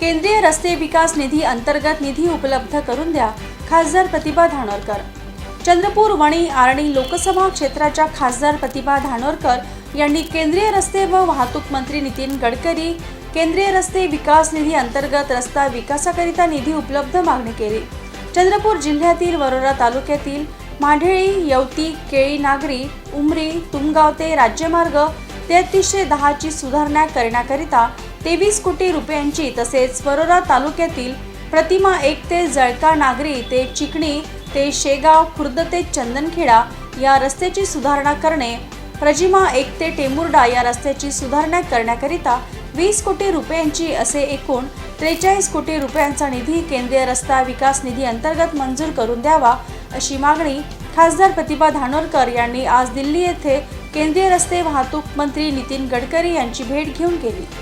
केंद्रीय रस्ते विकास निधी अंतर्गत निधी उपलब्ध करून द्या खासदार प्रतिभा धानोरकर. चंद्रपूर वणी आर्णी लोकसभा क्षेत्राच्या खासदार प्रतिभा धानोरकर यांनी केंद्रीय रस्ते व वाहतूक मंत्री नितीन गडकरी केंद्रीय रस्ते विकास निधी अंतर्गत रस्ता विकासाकरिता निधी उपलब्ध मागणी केली. चंद्रपूर जिल्ह्यातील वरोरा तालुक्यातील मांढेळी यवती केळी नागरी उमरी तुमगाव ते राज्यमार्ग तेहतीसशे दहाची सुधारणा करण्याकरिता तेवीस कोटी रुपयांची तसेच वरोरा तालुक्यातील प्रतिमा एक ते जळका नागरी ते चिकणी ते शेगाव खुर्द ते चंदनखेडा या रस्त्याची सुधारणा करणे प्रजिमा एक ते टेमुर्डा या रस्त्याची सुधारणा करण्याकरिता वीस कोटी रुपयांची असे एकूण त्रेचाळीस कोटी रुपयांचा निधी केंद्रीय रस्ता विकास निधी अंतर्गत मंजूर करून द्यावा अशी मागणी खासदार प्रतिभा धानोरकर यांनी आज दिल्ली येथे केंद्रीय रस्ते वाहतूक मंत्री नितीन गडकरी यांची भेट घेऊन केली.